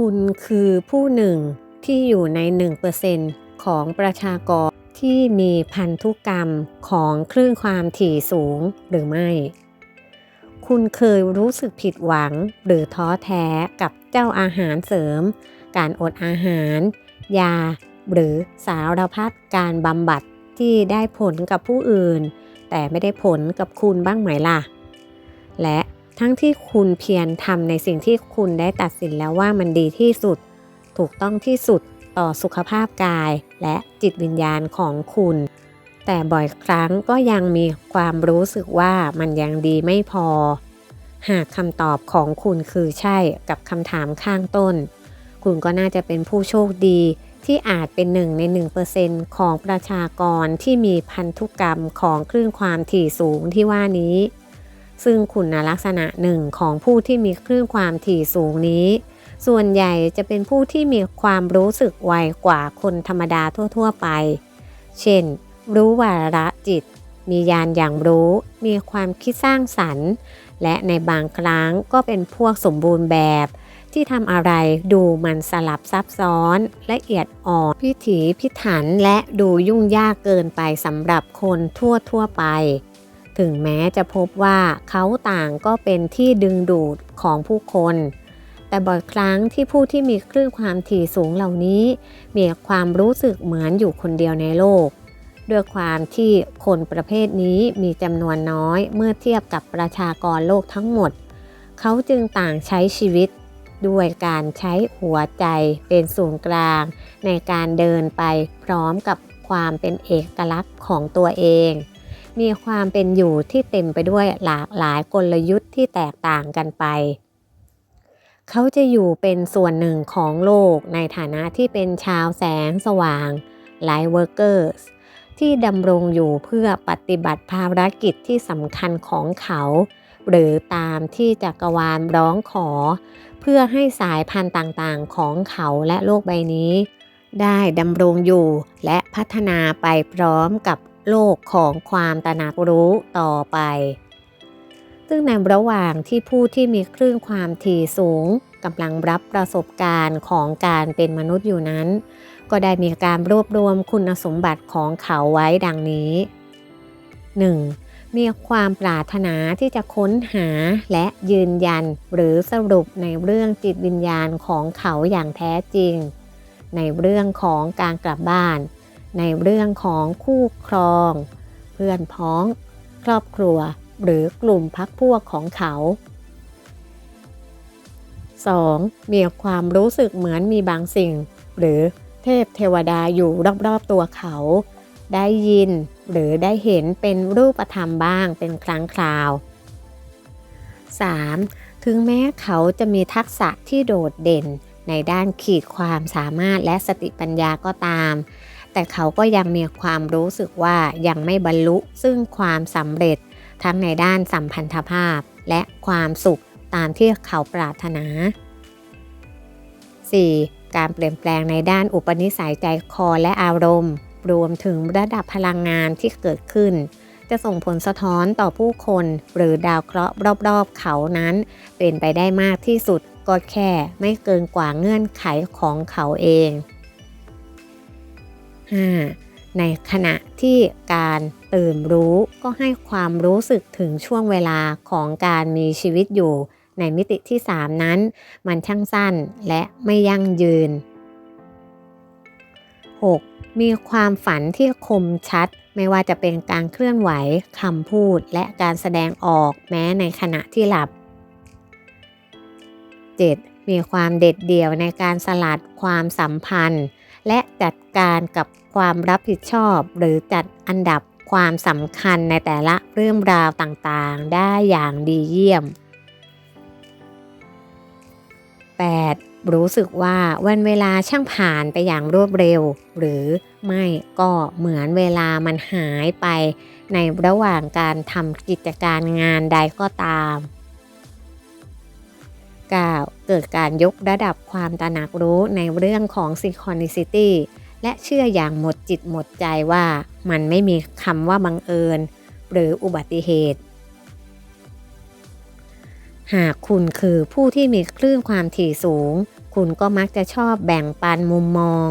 คุณคือผู้หนึ่งที่อยู่ใน 1%ของประชากรที่มีพันธุกรรมของคลื่นความถี่สูงหรือไม่ คุณเคยรู้สึกผิดหวังหรือท้อแท้กับเจ้าอาหารเสริม การอดอาหาร ยา หรือสารพัดการบำบัดที่ได้ผลกับผู้อื่น แต่ไม่ได้ผลกับคุณบ้างไหมล่ะ และ ทั้งที่คุณเพียรทำในสิ่งที่คุณได้ตัดสินแล้วว่ามันดีที่สุด ถูกต้องที่สุดต่อสุขภาพกายและจิตวิญญาณของคุณ แต่บ่อยครั้งก็ยังมีความรู้สึกว่ามันยังดีไม่พอ หากคำตอบของคุณคือใช่กับคำถามข้างต้น คุณก็น่าจะเป็นผู้โชคดีที่อาจเป็นหนึ่งใน 1%ของประชากรที่มีพันธุกรรมของคลื่นความถี่สูงที่ว่านี้ ซึ่งคุณลักษณะหนึ่งของผู้ที่มีคลื่นความถี่สูงนี้ ส่วนใหญ่จะเป็นผู้ที่มีความรู้สึกไวกว่าคนธรรมดาทั่ว ๆ ไป เช่น รู้วาระจิต มียานอย่างรู้ มีความคิดสร้างสรรค์ และในบางครั้งก็เป็นพวกสมบูรณ์แบบ ที่ทำอะไรดูมันสลับซับซ้อน ละเอียดอ่อนพิถีพิถันและดูยุ่งยากเกินไปสำหรับคนทั่วทั่วๆไป ถึงแม้จะพบว่าเขาต่างก็เป็นที่ดึงดูดของผู้คน แต่บ่อยครั้งที่ผู้ที่มีคลื่นความถี่สูงเหล่านี้ มีความรู้สึกเหมือนอยู่คนเดียวในโลก ด้วยความที่คนประเภทนี้มีจำนวนน้อยเมื่อเทียบกับประชากรโลกทั้งหมด เขาจึงต่างใช้ชีวิตด้วยการใช้หัวใจเป็นศูนย์กลาง ในการเดินไปพร้อมกับความเป็นเอกลักษณ์ของตัวเอง มีความเป็นอยู่ที่เต็มไปด้วยหลากหลายกลยุทธ์ที่แตกต่างกันไป เขาจะอยู่เป็นส่วนหนึ่งของโลกในฐานะที่เป็นชาวแสงสว่าง Light Workers ที่ดำรงอยู่เพื่อปฏิบัติภารกิจที่สำคัญของเขา หรือตามที่จักรวาลร้องขอ เพื่อให้สายพันธุ์ต่างๆ ของเขาและโลกใบนี้ ได้ดำรงอยู่และพัฒนาไปพร้อมกับ โลกของความตระหนักรู้ต่อไป ซึ่งในระหว่างที่ผู้ที่มีคลื่นความถี่สูงกำลังรับประสบการณ์ของการเป็นมนุษย์อยู่นั้น ก็ได้มีการรวบรวมคุณสมบัติของเขาไว้ดังนี้ 1. มีความปรารถนาที่จะค้นหาและยืนยันหรือสรุปในเรื่องจิตวิญญาณของเขาอย่างแท้จริง ในเรื่องของการกลับบ้าน ในเรื่องของคู่ครอง เพื่อนพ้อง ครอบครัวหรือกลุ่มพักพวกของเขา 2. มีความรู้สึกเหมือนมีบางสิ่ง หรือเทพเทวดาอยู่รอบๆตัวเขา ได้ยินหรือได้เห็นเป็นรูปธรรมบ้างเป็นครั้งคราว 3. ถึงแม้เขาจะมีทักษะที่โดดเด่นในด้านขีดความสามารถและสติปัญญาก็ตาม แต่เขาก็ยังมีความรู้สึกว่ายังไม่บรรลุซึ่งความสำเร็จทั้งในด้านสัมพันธภาพและความสุขตามที่เขาปรารถนา 4. การเปลี่ยนแปลงในด้านอุปนิสัยใจคอและอารมณ์ รวมถึงระดับพลังงานที่เกิดขึ้น จะส่งผลสะท้อนต่อผู้คน หรือดาวเคราะห์รอบๆ เขานั้น เป็นไปได้มากที่สุดก็แค่ไม่เกินกว่าเงื่อนไขของเขาเอง ในขณะที่การตื่นรู้ก็ให้ความรู้สึกถึงช่วงเวลาของการมีชีวิตอยู่ในมิติที่ 3 นั้น มันช่างสั้นและไม่ยั่งยืน 6. มีความฝันที่คมชัด ไม่ว่าจะเป็นการเคลื่อนไหวคำพูดและการแสดงออกแม้ในขณะที่หลับ 7. มีความเด็ดเดี่ยวในการสลัดความสัมพันธ์ และจัดการกับความรับผิดชอบ หรือจัดอันดับความสำคัญในแต่ละเรื่องราวต่างๆ ได้อย่างดีเยี่ยม 8. รู้สึกว่าวันเวลาช่างผ่านไปอย่างรวดเร็ว หรือไม่ก็เหมือนเวลามันหายไป ในระหว่างการทำกิจการงานใดก็ตาม 9. เกิดการยกระดับความตระหนักรู้ในเรื่องของ Synchronicity และเชื่ออย่างหมดจิตหมดใจว่ามันไม่มีคำว่าบังเอิญ หรืออุบัติเหตุ หากคุณคือผู้ที่มีคลื่นความถี่สูง คุณก็มักจะชอบแบ่งปันมุมมอง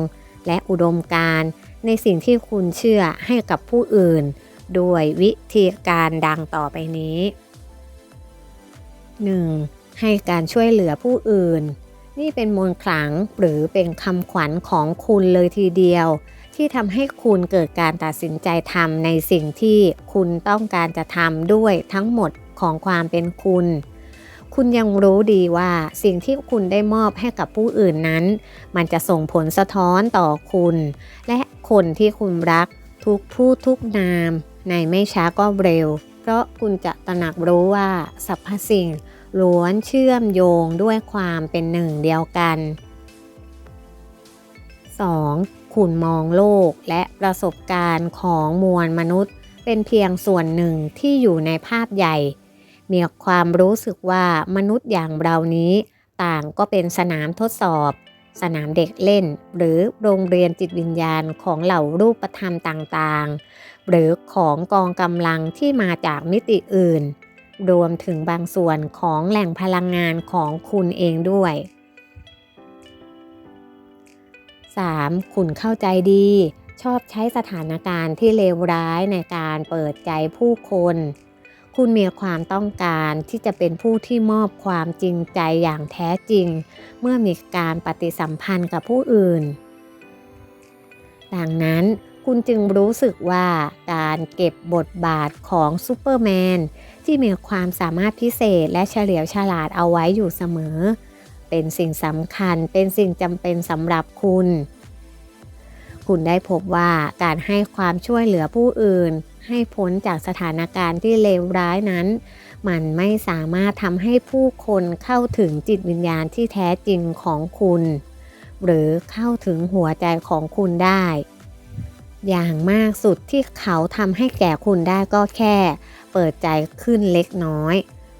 และอุดมการณ์ในสิ่งที่คุณเชื่อให้กับผู้อื่น ด้วยวิธีการดังต่อไปนี้ 1. ให้การช่วยเหลือผู้อื่น นี่เป็นมนต์ขลังหรือเป็นคำขวัญของคุณเลยทีเดียว ที่ทำให้คุณเกิดการตัดสินใจทำในสิ่งที่คุณต้องการจะทำด้วยทั้งหมดของความเป็นคุณ คุณยังรู้ดีว่าสิ่งที่คุณได้มอบให้กับผู้อื่นนั้น มันจะส่งผลสะท้อนต่อคุณ และคนที่คุณรักทุกผู้ทุกนาม ในไม่ช้าก็เร็ว เพราะคุณจะตระหนักรู้ว่าสรรพสิ่ง ล้วนเชื่อมโยงด้วยความเป็นหนึ่งเดียวกัน 2. คุณมองโลกและประสบการณ์ของมวลมนุษย์ เป็นเพียงส่วนหนึ่งที่อยู่ในภาพใหญ่ มีความรู้สึกว่ามนุษย์อย่างเรานี้ ต่างก็เป็นสนามทดสอบ สนามเด็กเล่น หรือโรงเรียนจิตวิญญาณของเหล่ารูปธรรมต่างๆ หรือของกองกำลังที่มาจากมิติอื่น รวมถึงบางส่วนของแหล่งพลังงานของคุณเองด้วย 3. คุณเข้าใจดี ชอบใช้สถานการณ์ที่เลวร้ายในการเปิดใจผู้คน คุณมีความต้องการที่จะเป็นผู้ที่มอบความจริงใจอย่างแท้จริง เมื่อมีการปฏิสัมพันธ์กับผู้อื่น ดังนั้นคุณจึงรู้สึกว่าการเก็บบทบาทของซูเปอร์แมน ที่มีความสามารถพิเศษและเฉลียวฉลาดเอาไว้อยู่เสมอ เป็นสิ่งสำคัญเป็นสิ่งจำเป็นสำหรับคุณ คุณได้พบว่าการให้ความช่วยเหลือผู้อื่น ให้พ้นจากสถานการณ์ที่เลวร้ายนั้น มันไม่สามารถทำให้ผู้คนเข้าถึงจิตวิญญาณที่แท้จริงของคุณ หรือเข้าถึงหัวใจของคุณได้อย่างมากสุดที่เขาทำให้แก่คุณได้ก็แค่ เปิดใจขึ้นเล็กน้อย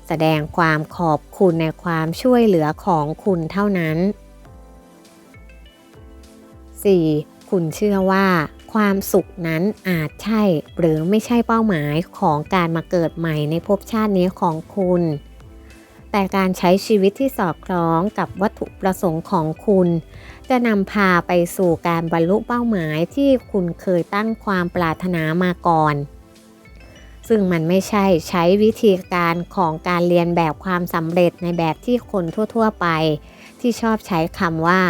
แสดงความขอบคุณในความช่วยเหลือของคุณเท่านั้น 4. คุณเชื่อว่า ความสุขนั้นอาจใช่ หรือไม่ใช่เป้าหมายของการมาเกิดใหม่ในภพชาตินี้ของคุณ แต่การใช้ชีวิตที่สอดคล้องกับวัตถุประสงค์ของคุณ จะนำพาไปสู่การบรรลุเป้าหมายที่คุณเคยตั้งความปรารถนามาก่อน ซึ่งมันไม่ใช่ใช้วิธีการของการเรียนแบบความสำเร็จในแบบที่คนทั่ว ๆ ไป ที่ชอบใช้คำว่า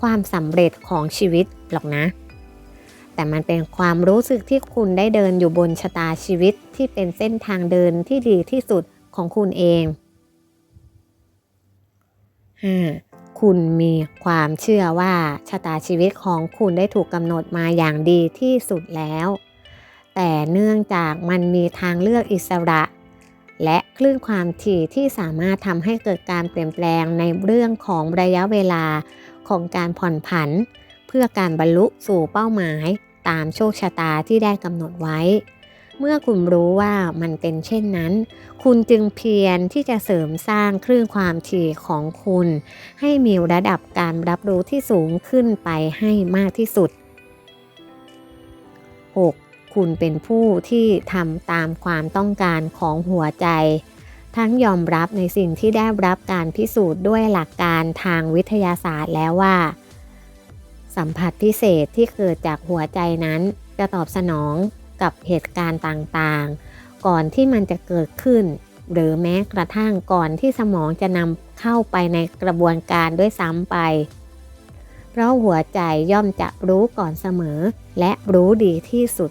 ความสำเร็จของชีวิตหรอกนะ แต่มันเป็นความรู้สึกที่คุณได้เดินอยู่บนชะตาชีวิตที่เป็นเส้นทางเดินที่ดีที่สุดของคุณเอง 5. คุณมีความเชื่อว่าชะตาชีวิตของคุณได้ถูกกำหนดมาอย่างดีที่สุดแล้ว แต่เนื่องจากมันมีทางเลือกอิสระ และคลื่นความถี่ที่สามารถทำให้เกิดการเปลี่ยนแปลงในเรื่องของระยะเวลาของการผ่อนผัน เพื่อการบรรลุสู่เป้าหมายตามโชคชะตาที่ได้กำหนดไว้ เมื่อคุณรู้ว่ามันเป็นเช่นนั้น คุณจึงเพียรที่จะเสริมสร้างคลื่นความถี่ของคุณ ให้มีระดับการรับรู้ที่สูงขึ้นไปให้มากที่สุด 6. คุณเป็นผู้ที่ทำตามความต้องการของหัวใจ ทั้งยอมรับในสิ่งที่ได้รับการพิสูจน์ด้วยหลักการทางวิทยาศาสตร์แล้วว่า สัมผัสพิเศษที่เกิดจากหัวใจนั้นจะตอบสนองกับเหตุการณ์ต่างๆ ก่อนที่มันจะเกิดขึ้น หรือแม้กระทั่งก่อนที่สมองจะนำเข้าไปในกระบวนการด้วยซ้ำไป เพราะหัวใจย่อมจะรู้ก่อนเสมอ และรู้ดีที่สุด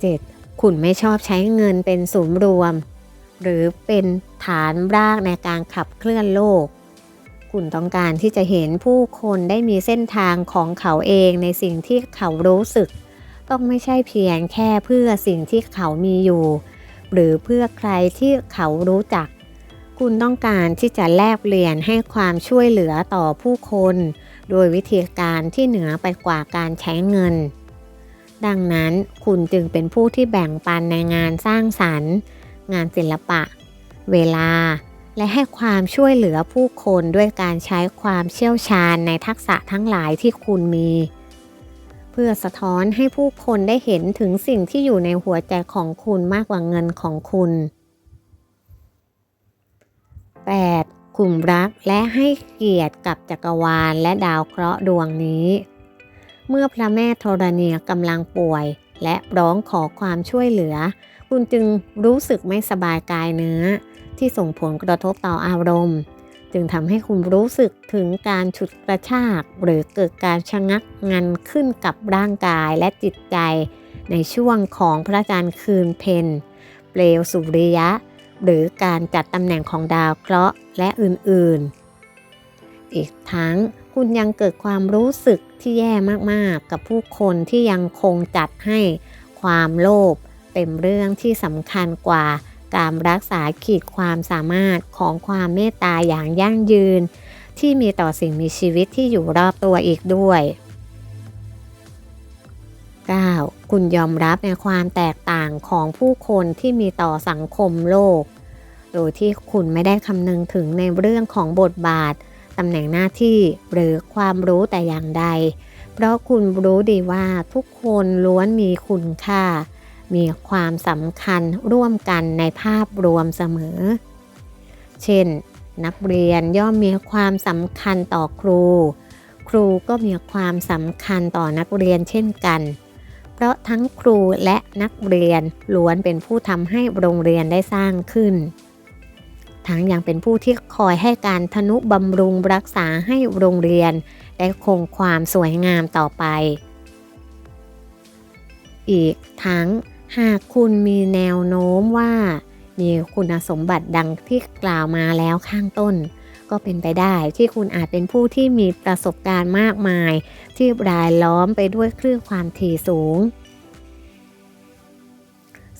7. คุณไม่ชอบใช้เงินเป็นศูนย์รวม หรือเป็นฐานรากในการขับเคลื่อนโลก คุณต้องการที่จะเห็นผู้คนได้มีเส้นทางของเขาเองในสิ่งที่เขารู้สึก ต้องไม่ใช่เพียงแค่เพื่อสิ่งที่เขามีอยู่ หรือเพื่อใครที่เขารู้จัก คุณต้องการที่จะแลกเปลี่ยนให้ความช่วยเหลือต่อผู้คน โดยวิธีการที่เหนือไปกว่าการใช้เงิน ดังนั้นคุณจึงเป็นผู้ที่แบ่งปันในงานสร้างสรรค์ งานศิลปะ เวลา และให้ความช่วยเหลือผู้คนด้วยการใช้ความเชี่ยวชาญในทักษะทั้งหลายที่คุณมี เพื่อสะท้อนให้ผู้คนได้เห็นถึงสิ่งที่อยู่ในหัวใจของคุณมากกว่าเงินของคุณ 8. คุณรักและให้เกียรติกับจักรวาลและดาวเคราะห์ดวงนี้ เมื่อพระแม่ธรณีกำลังป่วย และร้องขอความช่วยเหลือ คุณจึงรู้สึกไม่สบายกายเนื้อ ที่ส่งผลกระทบต่ออารมณ์ จึงทำให้คุณรู้สึกถึงการฉุดกระชาก หรือเกิดการชะงักงันขึ้นกับร่างกายและจิตใจ ในช่วงของพระจันทร์คืนเพนเปลวสุริยะ หรือการจัดตำแหน่งของดาวเคราะห์และอื่นๆ อีกทั้ง คุณยังเกิดความรู้สึกที่แย่มากๆ กับผู้คนที่ยังคงจัดให้ความโลภเป็นเรื่องที่สำคัญกว่าการรักษาขีดความสามารถของความเมตตาอย่างยั่งยืน ที่มีต่อสิ่งมีชีวิตที่อยู่รอบตัวอีกด้วย 9. คุณยอมรับในความแตกต่างของผู้คนที่มีต่อสังคมโลก โดยที่คุณไม่ได้คำนึงถึงในเรื่องของบทบาท ตำแหน่งหน้าที่หรือความรู้แต่อย่างใด เพราะคุณรู้ดีว่าทุกคนล้วนมีคุณค่า มีความสำคัญร่วมกันในภาพรวมเสมอ เช่น นักเรียนย่อมมีความสำคัญต่อครู ครูก็มีความสำคัญต่อนักเรียนเช่นกัน เพราะทั้งครูและนักเรียนล้วนเป็นผู้ทำให้โรงเรียนได้สร้างขึ้น ทั้งยังเป็นผู้ที่คอยให้การทนุบำรุงรักษาให้โรงเรียน ได้คงความสวยงามต่อไป อีกทั้งหากคุณมีแนวโน้มว่า มีคุณสมบัติดังที่กล่าวมาแล้วข้างต้น ก็เป็นไปได้ที่คุณอาจเป็นผู้ที่มีประสบการณ์มากมาย ที่รายล้อมไปด้วยคลื่นความถี่สูง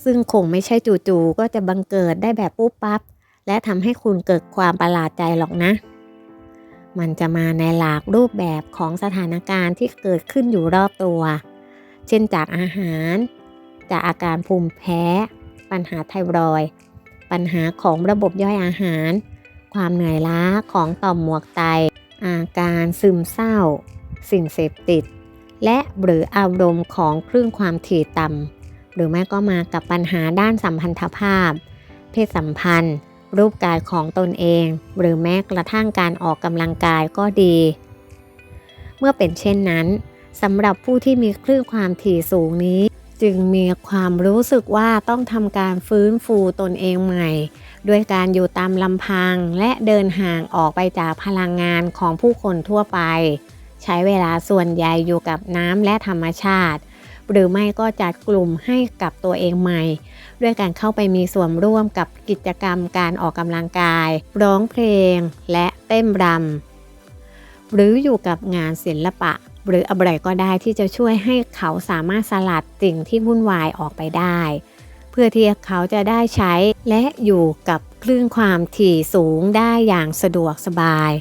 ซึ่งคงไม่ใช่จู่ๆก็จะบังเกิดได้แบบปุ๊บปั๊บ และทำให้คุณเกิดความประหลาดใจหรอกนะ มันจะมาในหลากรูปแบบของสถานการณ์ที่เกิดขึ้นอยู่รอบตัว เช่นจากอาหาร จากอาการภูมิแพ้ ปัญหาไทรอยด์ปัญหาของระบบย่อยอาหาร ความเหนื่อยล้าของต่อมหมวกไต อาการซึมเศร้า สิ่งเสพติด และหรืออารมณ์ของคลื่นความถี่ต่ำหรือไม่ก็มากับปัญหาด้านสัมพันธภาพ เพศสัมพันธ์ รูปกายของตนเอง หรือแม้กระทั่งการออกกำลังกายก็ดี เมื่อเป็นเช่นนั้นสำหรับผู้ที่มีคลื่นความถี่สูงนี้ จึงมีความรู้สึกว่าต้องทำการฟื้นฟูตนเองใหม่ ด้วยการอยู่ตามลำพังและเดินห่างออกไปจากพลังงานของผู้คนทั่วไป ใช้เวลาส่วนใหญ่อยู่กับน้ำและธรรมชาติ หรือไม่ก็จัดกลุ่มให้กับตัวเองใหม่ ด้วยการเข้าไปมีส่วนร่วมกับกิจกรรมการออกกำลังกาย ร้องเพลง และเต้นรำหรืออยู่กับงานศิลปะ หรืออะไรก็ได้ที่จะช่วยให้เขาสามารถสลัดสิ่งที่วุ่นวายออกไปได้ เพื่อที่เขาจะได้ใช้และอยู่กับคลื่นความถี่สูงได้อย่างสะดวกสบาย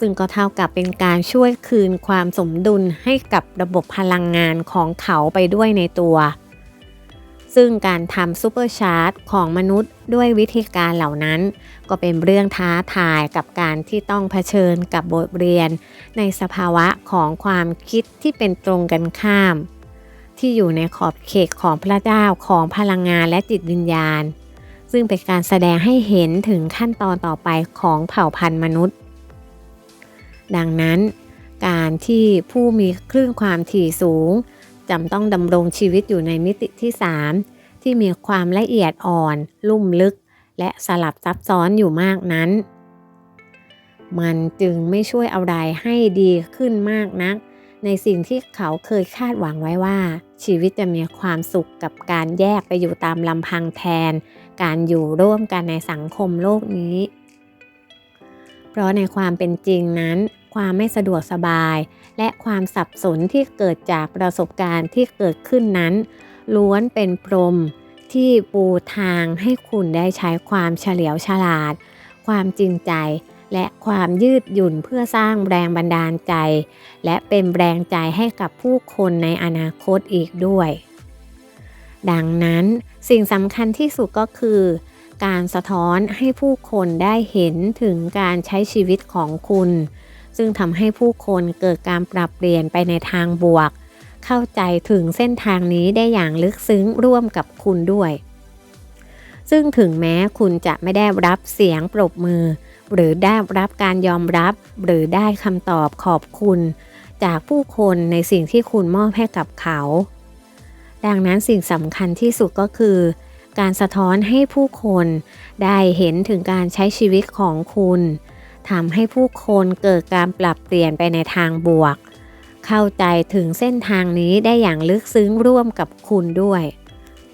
ซึ่งก็เท่ากับเป็นการช่วยคืนความสมดุลให้กับระบบพลังงานของเขาไปด้วยในตัว ซึ่งการทำซูเปอร์ชาร์จของมนุษย์ด้วยวิธีการเหล่านั้น ก็เป็นเรื่องท้าทายกับการที่ต้องเผชิญกับบทเรียน ในสภาวะของความคิดที่เป็นตรงกันข้าม ที่อยู่ในขอบเขตของพระเจ้าของพลังงานและจิตวิญญาณ ซึ่งเป็นการแสดงให้เห็นถึงขั้นตอนต่อไปของเผ่าพันธุ์มนุษย์ ดังนั้น การที่ผู้มีคลื่นความถี่สูง จำต้องดำรงชีวิตอยู่ในมิติที่ 3 ที่มีความละเอียดอ่อน ลุ่มลึก และสลับซับซ้อนอยู่มากนั้น มันจึงไม่ช่วยอะไรให้ดีขึ้นมากนัก ในสิ่งที่เขาเคยคาดหวังไว้ว่า ชีวิตจะมีความสุขกับการแยกไปอยู่ตามลำพังแทน การอยู่ร่วมกันในสังคมโลกนี้ เพราะในความเป็นจริงนั้น ความไม่สะดวกสบาย และความสับสนที่เกิดจากประสบการณ์ที่เกิดขึ้นนั้น ล้วนเป็นพรมที่ปูทางให้คุณได้ใช้ความเฉลียวฉลาด ความจริงใจ และความยืดหยุ่นเพื่อสร้างแรงบันดาลใจ และเป็นแรงใจให้กับผู้คนในอนาคตอีกด้วย ดังนั้นสิ่งสำคัญที่สุดก็คือ การสะท้อนให้ผู้คนได้เห็นถึงการใช้ชีวิตของคุณ ซึ่งทำให้ผู้คนเกิดการปรับเปลี่ยนไปในทางบวก เข้าใจถึงเส้นทางนี้ได้อย่างลึกซึ้งร่วมกับคุณด้วย ซึ่งถึงแม้คุณจะไม่ได้รับเสียงปรบมือ หรือได้รับการยอมรับ หรือได้คำตอบขอบคุณ จากผู้คนในสิ่งที่คุณมอบให้กับเขา ดังนั้นสิ่งสำคัญที่สุดก็คือการสะท้อนให้ผู้คนได้เห็นถึงการใช้ชีวิตของคุณ ทำให้ผู้คนเกิดการปรับเปลี่ยนไปในทางบวก เข้าใจถึงเส้นทางนี้ได้อย่างลึกซึ้งร่วมกับคุณด้วย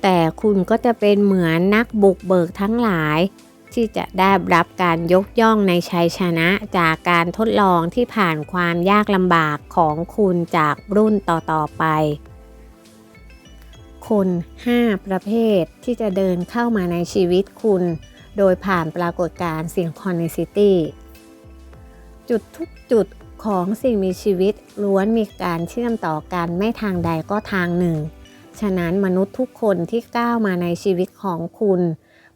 แต่คุณก็จะเป็นเหมือนนักบุกเบิกทั้งหลาย ที่จะได้รับการยกย่องในชัยชนะจากการทดลองที่ผ่านความยากลำบากของคุณจากรุ่นต่อๆไปคน 5 ประเภทที่จะเดินเข้ามาในชีวิตคุณ โดยผ่านปรากฏการณ์ Synchronicity จุดทุกจุดของสิ่งมีชีวิตล้วนมีการเชื่อมต่อกันไม่ทางใดก็ทางหนึ่ง ฉะนั้นมนุษย์ทุกคนที่ก้าวมาในชีวิตของคุณ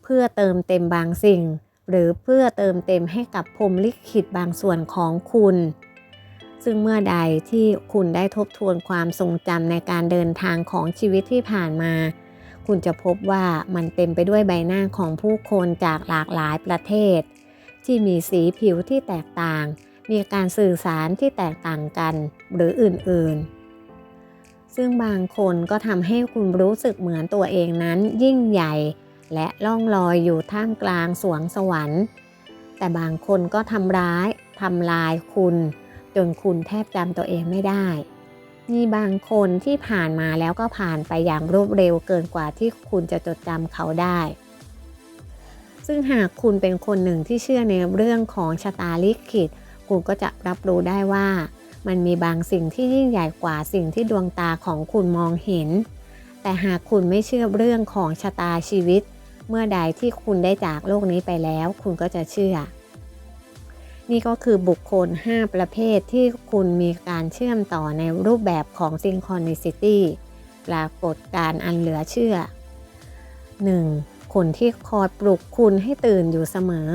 เพื่อเติมเต็มบางสิ่ง หรือเพื่อเติมเต็มให้กับพรมลิขิตบางส่วนของคุณ ซึ่งเมื่อใดที่คุณได้ทบทวนความทรงจำในการเดินทางของชีวิตที่ผ่านมา คุณจะพบว่ามันเต็มไปด้วยใบหน้าของผู้คนจากหลากหลายประเทศ ที่มีสีผิวที่แตกต่าง มีการสื่อสารที่แตกต่างกันหรืออื่นๆ ซึ่งบางคนก็ทำให้คุณรู้สึกเหมือนตัวเองนั้นยิ่งใหญ่ และล่องลอยอยู่ท่ามกลางสวงสวรรค์ แต่บางคนก็ทำร้ายทำลายคุณ จนคุณแทบจำตัวเองไม่ได้มีบางคนที่ผ่านมาแล้วก็ผ่านไปอย่างรวดเร็วเกินกว่าที่คุณจะจดจำเขาได้ ซึ่งหากคุณเป็นคนหนึ่งที่เชื่อในเรื่องของชะตาลิขิต คุณก็จะรับรู้ได้ว่า มันมีบางสิ่งที่ยิ่งใหญ่กว่าสิ่งที่ดวงตาของคุณมองเห็น แต่หากคุณไม่เชื่อเรื่องของชะตาชีวิต เมื่อใดที่คุณได้จากโลกนี้ไปแล้ว คุณก็จะเชื่อ นี่ก็คือบุคคล 5 ประเภทที่คุณมีการเชื่อมต่อในรูปแบบของ Synchronicity ปรากฏการอันเหลือเชื่อ 1. คนที่คอยปลุกคุณให้ตื่นอยู่เสมอ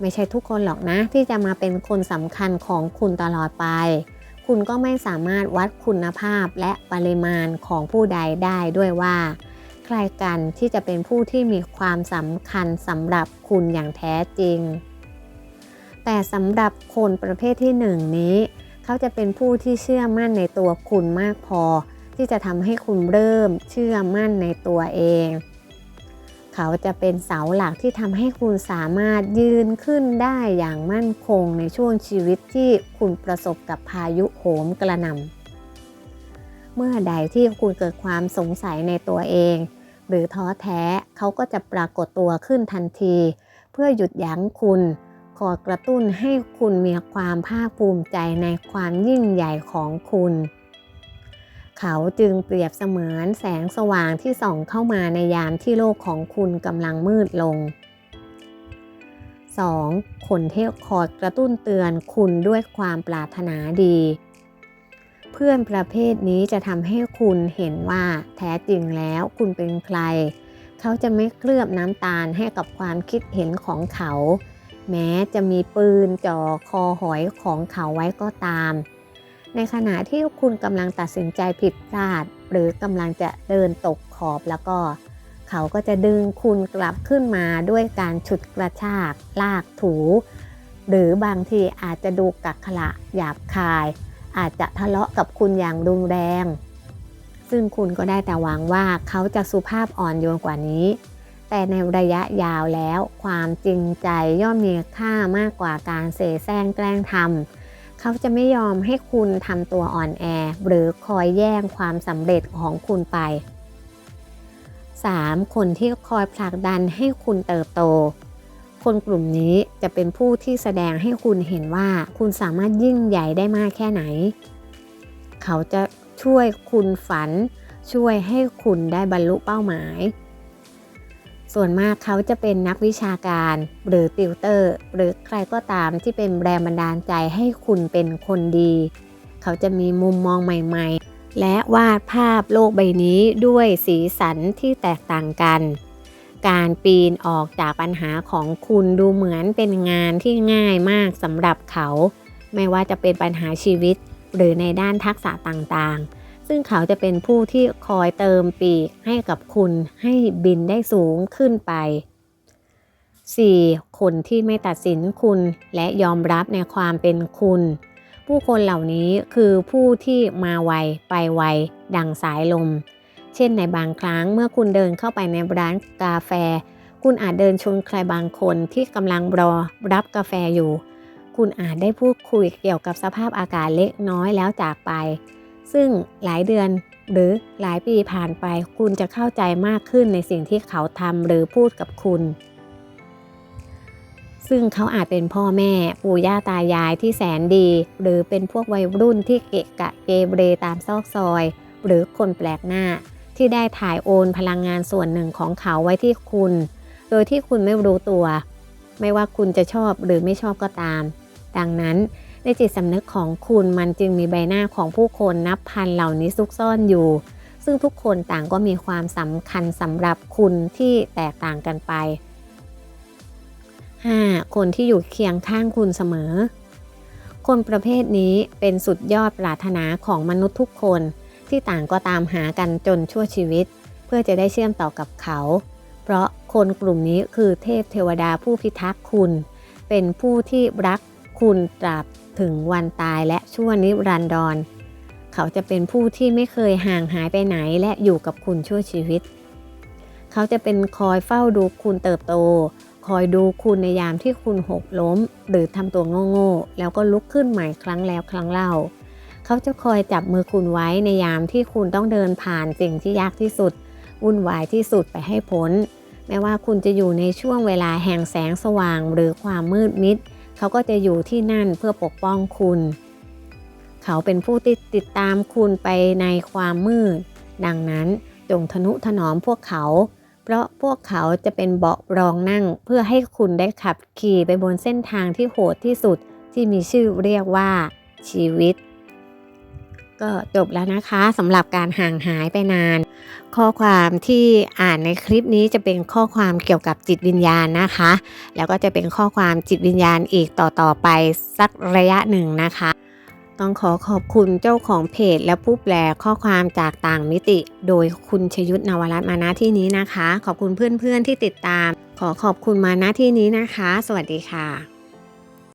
ไม่ใช่ทุกคนหรอกนะ ที่จะมาเป็นคนสำคัญของคุณตลอดไป คุณก็ไม่สามารถวัดคุณภาพและปริมาณของผู้ใดได้ด้วยว่า ใครกันที่จะเป็นผู้ที่มีความสำคัญสำหรับคุณอย่างแท้จริง แต่สำหรับคนประเภทที่หนึ่งนี้ เขาจะเป็นผู้ที่เชื่อมั่นในตัวคุณมากพอ ที่จะทำให้คุณเริ่มเชื่อมั่นในตัวเอง เขาจะเป็นเสาหลักที่ทำให้คุณสามารถยืนขึ้นได้อย่างมั่นคงในช่วงชีวิตที่คุณประสบกับพายุโหมกระหน่ำเมื่อใดที่คุณเกิดความสงสัยในตัวเอง หรือท้อแท้เขาก็จะปรากฏตัวขึ้นทันที เพื่อหยุดยั้งคุณคอยกระตุ้นให้คุณมีความภาคภูมิใจในความยิ่งใหญ่ของคุณ เขาจึงเปรียบเสมือนแสงสว่างที่ส่องเข้ามาในยามที่โลกของคุณกำลังมืดลง 2. คนที่คอยกระตุ้นเตือนคุณด้วยความปรารถนาดี เพื่อนประเภทนี้จะทำให้คุณเห็นว่าแท้จริงแล้วคุณเป็นใคร เขาจะไม่เคลือบน้ำตาลให้กับความคิดเห็นของเขา แม้จะมีปืนจ่อคอหอยของเขาไว้ก็ตาม ในขณะที่คุณกำลังตัดสินใจผิดพลาด หรือกำลังจะเดินตกขอบแล้วก็ เขาก็จะดึงคุณกลับขึ้นมาด้วยการฉุดกระชาก ลากถู หรือบางทีอาจจะดูกักขระหยาบคาย อาจจะทะเลาะกับคุณอย่างรุนแรง ซึ่งคุณก็ได้แต่หวังว่าเขาจะสุภาพอ่อนโยนกว่านี้ แต่ในระยะยาวแล้ว ความจริงใจย่อมมีค่ามากกว่าการเสแสร้งแกล้งทำ เขาจะไม่ยอมให้คุณทำตัวอ่อนแอ หรือคอยแย่งความสำเร็จของคุณไป 3. คนที่คอยผลักดันให้คุณเติบโต คนกลุ่มนี้จะเป็นผู้ที่แสดงให้คุณเห็นว่าคุณสามารถยิ่งใหญ่ได้มากแค่ไหน เขาจะช่วยคุณฝัน ช่วยให้คุณได้บรรลุเป้าหมาย ส่วนมากเขาจะเป็นนักวิชาการหรือติวเตอร์ หรือใครก็ตามที่เป็นแรงบันดาลใจให้คุณเป็นคนดี เขาจะมีมุมมองใหม่ๆ และวาดภาพโลกใบนี้ด้วยสีสันที่แตกต่างกัน การปีนออกจากปัญหาของคุณดูเหมือนเป็นงานที่ง่ายมากสำหรับเขา ไม่ว่าจะเป็นปัญหาชีวิต หรือในด้านทักษะต่างๆ ซึ่งเขาจะเป็นผู้ที่คอยเติมปีกให้กับคุณให้บินได้สูงขึ้นไป 4. คนที่ไม่ตัดสินคุณและยอมรับในความเป็นคุณ ผู้คนเหล่านี้คือผู้ที่มาไวไปไวดังสายลม เช่นในบางครั้งเมื่อคุณเดินเข้าไปในร้านกาแฟ คุณอาจเดินชนใครบางคนที่กำลังรอรับกาแฟอยู่ คุณอาจได้พูดคุยเกี่ยวกับสภาพอากาศเล็กน้อยแล้วจากไป ซึ่งหลายเดือนหรือหลายปีผ่านไป คุณจะเข้าใจมากขึ้นในสิ่งที่เขาทำหรือพูดกับคุณ ซึ่งเขาอาจเป็นพ่อแม่ปู่ย่าตายายที่แสนดี หรือเป็นพวกวัยรุ่นที่เกะกะเกเรตามซอกซอย หรือคนแปลกหน้า ที่ได้ถ่ายโอนพลังงานส่วนหนึ่งของเขาไว้ที่คุณ โดยที่คุณไม่รู้ตัว ไม่ว่าคุณจะชอบหรือไม่ชอบก็ตาม ดังนั้น ในจิตสำนึกของคุณมันจึงมีใบหน้าของผู้คนนับพันเหล่านี้ซุกซ่อนอยู่ ซึ่งทุกคนต่างก็มีความสำคัญสำหรับคุณที่แตกต่างกันไป 5. คนที่อยู่เคียงข้างคุณเสมอ คนประเภทนี้เป็นสุดยอดปรารถนาของมนุษย์ทุกคน ที่ต่างก็ตามหากันจนชั่วชีวิต เพื่อจะได้เชื่อมต่อกับเขา เพราะคนกลุ่มนี้คือเทพเทวดาผู้พิทักษ์คุณ เป็นผู้ที่รักคุณตราบ ถึงวันตายและชั่วนิรันดร เขาจะเป็นผู้ที่ไม่เคยห่างหายไปไหนและอยู่กับคุณชั่วชีวิต เขาจะเป็นคอยเฝ้าดูคุณเติบโต คอยดูคุณในยามที่คุณหกล้ม หรือทำตัวโง่ๆแล้วก็ลุกขึ้นใหม่ครั้งแล้วครั้งเล่า เขาจะคอยจับมือคุณไว้ในยามที่คุณต้องเดินผ่านสิ่งที่ยากที่สุด วุ่นวายที่สุดไปให้พ้นไม่ว่าคุณจะอยู่ในช่วงเวลาแห่งแสงสว่างหรือความมืดมิด เขาก็จะอยู่ที่นั่นเพื่อปกป้องคุณ เขาเป็นผู้ที่ติดตามคุณไปในความมืด ดังนั้นจงทนุถนอมพวกเขา เพราะพวกเขาจะเป็นเบาะรองนั่งเพื่อให้คุณได้ขับขี่ไปบนเส้นทางที่โหดที่สุดที่มีชื่อเรียกว่าชีวิต ก็จบแล้วนะคะสำหรับการห่างหายไปนาน ข้อความที่อ่านในคลิปนี้จะเป็นข้อความเกี่ยวกับจิตวิญญาณนะคะ แล้วก็จะเป็นข้อความจิตวิญญาณอีกต่อๆไปสักระยะหนึ่งนะคะ ต้องขอขอบคุณเจ้าของเพจและผู้แปลข้อความจากต่างมิติ โดยคุณชยุทธนวรัตน์มาณที่นี้นะคะ ขอบคุณเพื่อนๆที่ติดตาม ขอขอบคุณมาณที่นี้นะคะ สวัสดีค่ะ